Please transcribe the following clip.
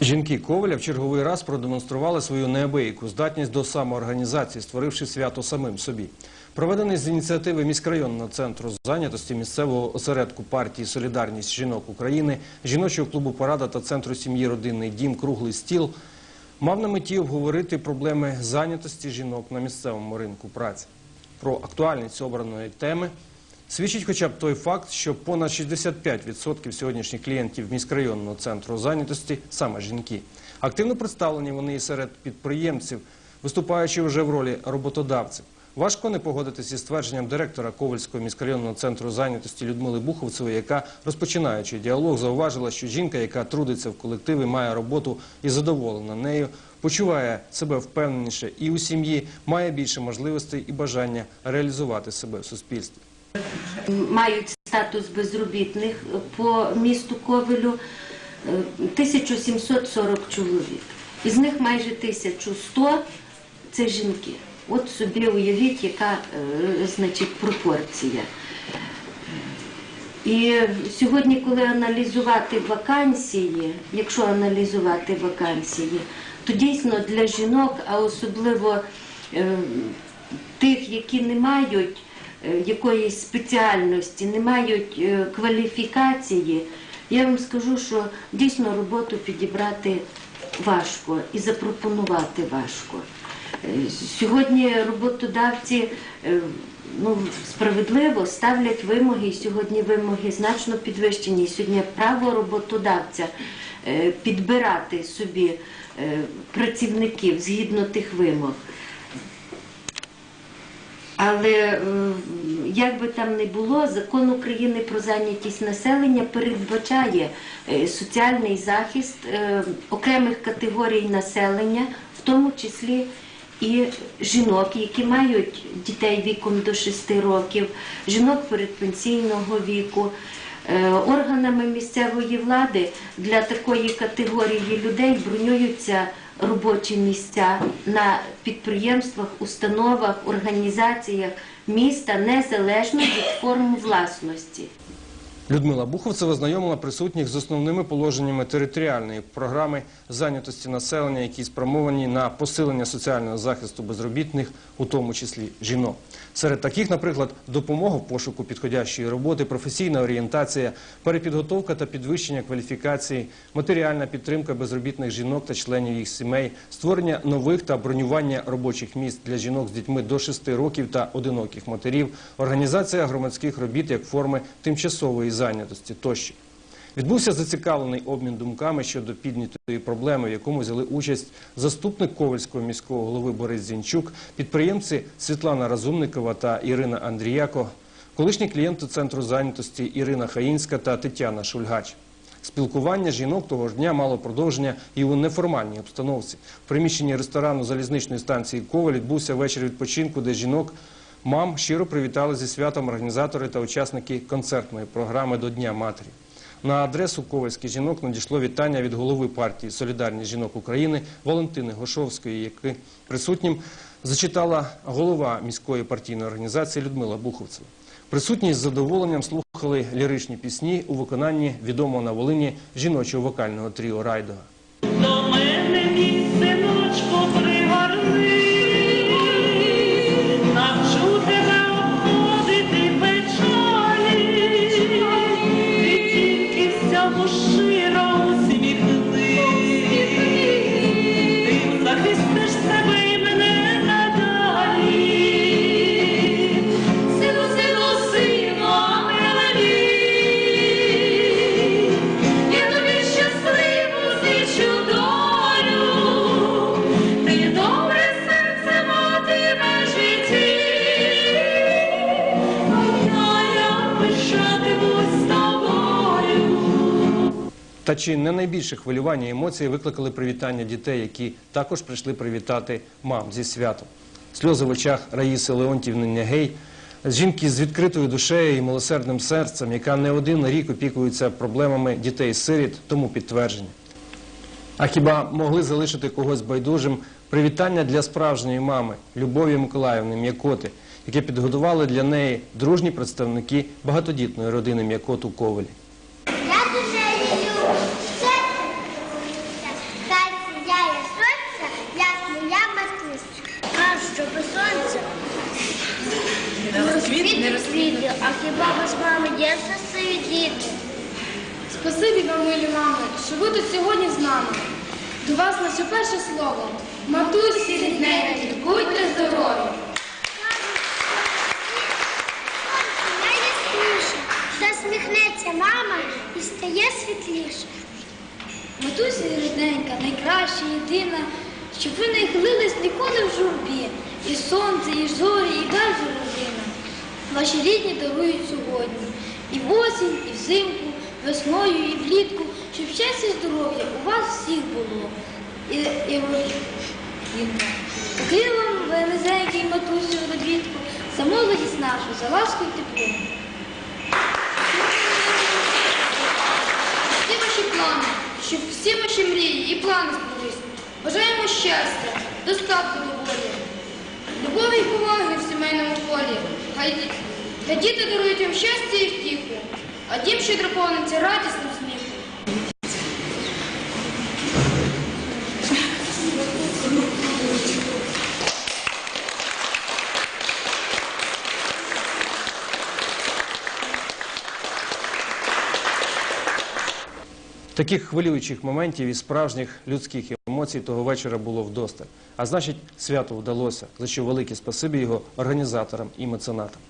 Жінки Коваля в черговий раз продемонстрували свою неабияку здатність до самоорганізації, створивши свято самим собі. Проведений з ініціативи міськрайонного центру зайнятості місцевого осередку партії Солідарність жінок України, жіночого клубу Парада та центру сім'ї Родинний дім Круглий стіл мав на меті обговорити проблеми зайнятості жінок на місцевому ринку праці. Про актуальність обраної теми свідчить хоча б той факт, що понад 65% сьогоднішніх клієнтів міськрайонного центру зайнятості саме жінки. Активно представлені вони і серед підприємців, виступаючи вже в ролі роботодавців. Важко не погодитися із ствердженням директора Ковальського міськрайонного центру зайнятості Людмили Буховцевої, яка, розпочинаючи діалог, зауважила, що жінка, яка трудиться в колективі, має роботу і задоволена нею, почуває себе впевненіше і у сім'ї, має більше можливостей і бажання реалізувати себе в суспільстві. Мають статус безробітних по місту Ковелю е, 1740 чоловік. Із них майже 1100 – це жінки. От собі уявіть, яка е, значить, пропорція. І сьогодні, коли аналізувати вакансії, якщо аналізувати вакансії, то дійсно для жінок, а особливо е, тих, які не мають е, якоїсь спеціальності, не мають е, кваліфікації, я вам скажу, що дійсно роботу підібрати важко і запропонувати важко. Е, Сьогодні роботодавці е, ну, справедливо ставлять вимоги, і сьогодні вимоги значно підвищені. Сьогодні право роботодавця е, підбирати собі е, працівників згідно тих вимог. Але е, як би там не було, закон України про зайнятість населення передбачає е, соціальний захист е, окремих категорій населення, в тому числі і жінок, які мають дітей віком до 6 років, жінок передпенсійного віку. Е, Органами місцевої влади для такої категорії людей бронюються робочі місця на підприємствах, установах, організаціях міста незалежно від форм власності. Людмила Буховцева знайомила присутніх з основними положеннями територіальної програми зайнятості населення, які спрямовані на посилення соціального захисту безробітних, у тому числі жінок. Серед таких, наприклад, допомога в пошуку підходящої роботи, професійна орієнтація, перепідготовка та підвищення кваліфікації, матеріальна підтримка безробітних жінок та членів їх сімей, створення нових та бронювання робочих місць для жінок з дітьми до 6 років та одиноких матерів, організація громадських робіт як форми тимчасової зайнятості тощо. Відбувся зацікавлений обмін думками щодо піднятої проблеми, в якому взяли участь заступник Ковальського міського голови Борис Зінчук, підприємці Світлана Разумникова та Ірина Андріяко, колишні клієнти центру зайнятості Ірина Хаїнська та Тетяна Шульгач. Спілкування жінок того ж дня мало продовження і у неформальній обстановці. В приміщенні ресторану залізничної станції Коваль відбувся вечір відпочинку, де жінок мам щиро привітали зі святом організатори та учасники концертної програми до Дня Матері. На адресу ковальських жінок надійшло вітання від голови партії Солідарність жінок України Валентини Гошовської, яки присутнім зачитала голова міської партійної організації Людмила Буховцева. Присутні з задоволенням слухали ліричні пісні у виконанні відомого на Волині жіночого вокального тріо Райдога. Та чи не найбільше хвилювання і емоції викликали привітання дітей, які також прийшли привітати мам зі святом? Сльози в очах Раїси Леонтівни Нягей, жінки з відкритою душею і милосердним серцем, яка не один рік опікується проблемами дітей-сиріт, тому підтвердження. А хіба могли залишити когось байдужим привітання для справжньої мами Любові Миколаївни М'якоти, яке підготували для неї дружні представники багатодітної родини М'якот у Ковелі? Я дуже люблю. Це а хіба мами є щасливі діти? Спасибі вам, милі мами, що ви тут сьогодні з нами. До вас наше перше слово. Матусі рідненькі, будьте здорові. Найясніше, засміхнеться мама і стає світліше. Матуся рідненька, найкраща, єдина, щоб ви не хилились ніколи в журбі. І сонце, і зорі, і далі родина. Ваші рідні дарують сьогодні. І в осінь, і взимку, весною, і влітку, щоб щастя і здоров'я у вас всіх було. І, і Такий вам велизенький матусю робітку, за молодість нашу, за ласку і тепло. Всі ваші плани, щоб всі ваші мрії і плани збулись. Бажаємо щастя, достатку до волі, любові і поваги в сімейному колі. Хай, діти дарують вам щастя і втіху, а дім щедро повниться радісним Таких хвилюючих моментів і справжніх людських емоцій того вечора було вдосталь. А значить, свято вдалося, за що велике спасибі його організаторам і меценатам.